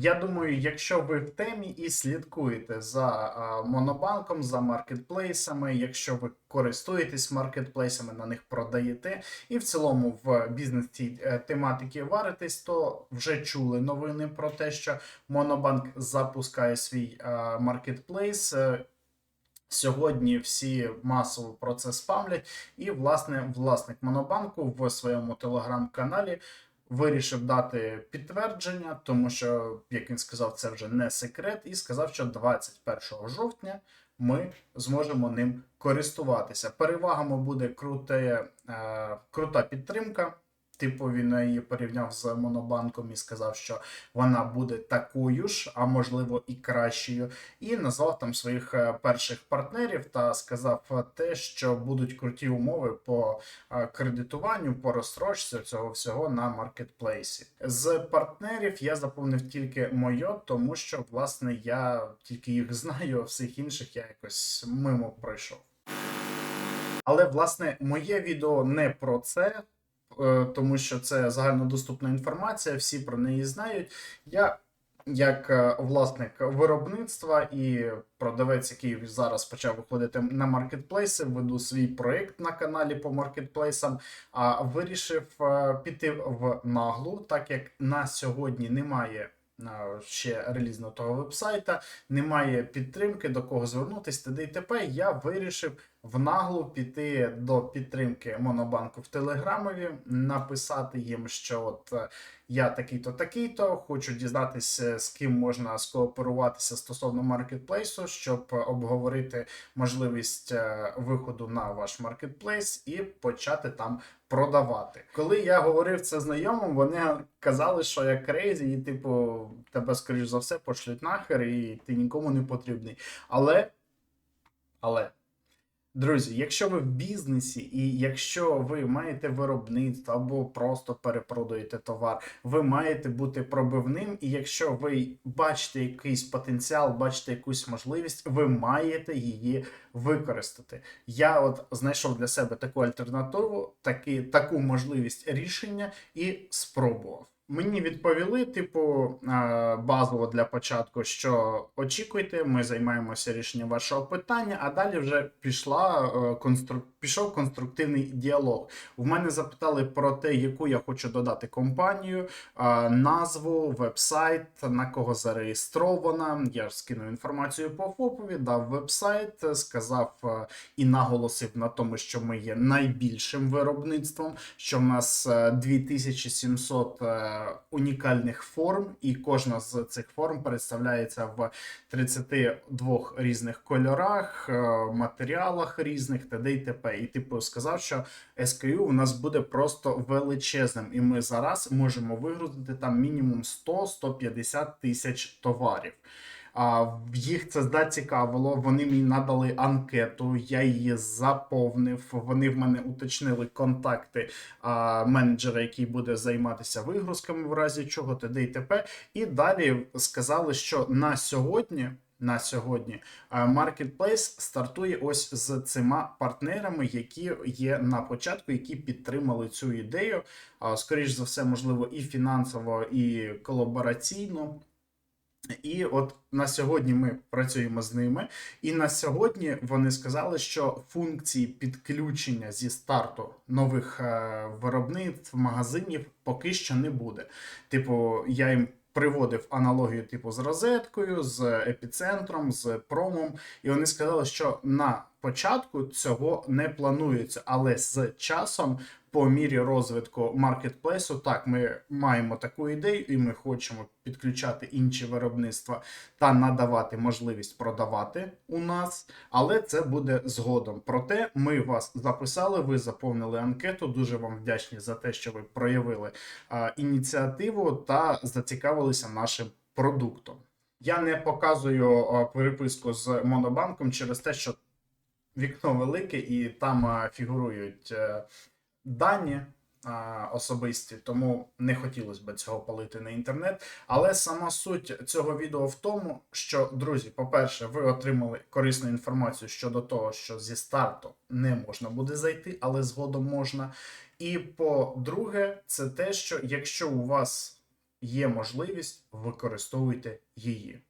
Я думаю, якщо ви в темі і слідкуєте за монобанком, за маркетплейсами, якщо ви користуєтесь маркетплейсами, на них продаєте, і в цілому в бізнес цій е, тематики варитесь, то вже чули новини про те, що Монобанк запускає свій маркетплейс. Е, Сьогодні всі масово про це спамлять, і власне власник Монобанку в своєму телеграм-каналі вирішив дати підтвердження, тому що, як він сказав, це вже не секрет, і сказав, що 21 жовтня ми зможемо ним користуватися. Перевагами буде круте, е, крута підтримка. Типу, він її порівняв з Монобанком і сказав, що вона буде такою ж, а можливо і кращою. І назвав там своїх е, перших партнерів та сказав е, те, що будуть круті умови по е, кредитуванню, по розстрочці цього всього на маркетплейсі. З партнерів я заповнив тільки моє, тому що власне я тільки їх знаю, а всіх інших я якось мимо пройшов. Але власне моє відео не про це, тому що це загальнодоступна інформація, всі про неї знають. Я, як е, власник виробництва і продавець, який зараз почав виходити на маркетплейси, веду свій проект на каналі по маркетплейсам, а вирішив е, піти в наглу, так як на сьогодні немає. Ще релізного того вебсайта, немає підтримки, до кого звернутися, т.д. і т.п. Я вирішив в наглу піти до підтримки Монобанку в Телеграмові, написати їм, що от е, я такий-то, такий-то, хочу дізнатися, з ким можна скооперуватися стосовно маркетплейсу, щоб обговорити можливість е, виходу на ваш маркетплейс і почати там продавати. Коли я говорив це знайомим, вони казали, що я крейзі, і типу, тебе, скоріш за все, пошлють нахер, і ти нікому не потрібний. Але, але. Друзі, якщо ви в бізнесі, і якщо ви маєте виробництво або просто перепродаєте товар, ви маєте бути пробивним. І якщо ви бачите якийсь потенціал, бачите якусь можливість, ви маєте її використати. Я от знайшов для себе таку альтернативу, таки, таку можливість рішення і спробував. Мені відповіли, типу, е, базово для початку, що очікуйте, ми займаємося рішенням вашого питання, а далі вже пішла е, конструк... пішов конструктивний діалог. В мене запитали про те, яку я хочу додати компанію, е, назву, вебсайт, на кого зареєстрована. Я ж скинув інформацію по ФОПові, дав вебсайт, сказав і наголосив на тому, що ми є найбільшим виробництвом, що в нас е, 2700 е, унікальних форм, і кожна з цих форм представляється в 32 різних кольорах, е, матеріалах різних, т.д. і т.п. І типу сказав, що SKU у нас буде просто величезним, і ми зараз можемо вигрузити там мінімум 100-150 тисяч товарів. Їх це зацікавило. Вони мені надали анкету, я її заповнив. Вони в мене уточнили контакти менеджера, який буде займатися вигрузками в разі чого, т.д. і т.п. І далі сказали, що на сьогодні. На сьогодні Marketplace стартує ось з цими партнерами, які є на початку, які підтримали цю ідею. А, Скоріш за все, можливо, і фінансово, і колабораційно. І от на сьогодні ми працюємо з ними. І на сьогодні вони сказали, що функції підключення зі старту нових е, виробництв, магазинів поки що не буде. Типу, я їм приводив аналогію, типу, з розеткою, з епіцентром, з промом, і вони сказали, що на початку цього не планується, але з часом. По мірі розвитку маркетплейсу, так, ми маємо таку ідею, і ми хочемо підключати інші виробництва та надавати можливість продавати у нас, але це буде згодом. Проте ми вас записали, ви заповнили анкету. Дуже вам вдячні за те, що ви проявили а, ініціативу та зацікавилися нашим продуктом. Я не показую переписку з Монобанком через те, що вікно велике і там фігурують. е, дані особисті, тому не хотілося б цього палити на інтернет. Але сама суть цього відео в тому, що, друзі, по-перше, ви отримали корисну інформацію щодо того, що зі старту не можна буде зайти, але згодом можна. І по-друге, це те, що якщо у вас є можливість, використовуйте її.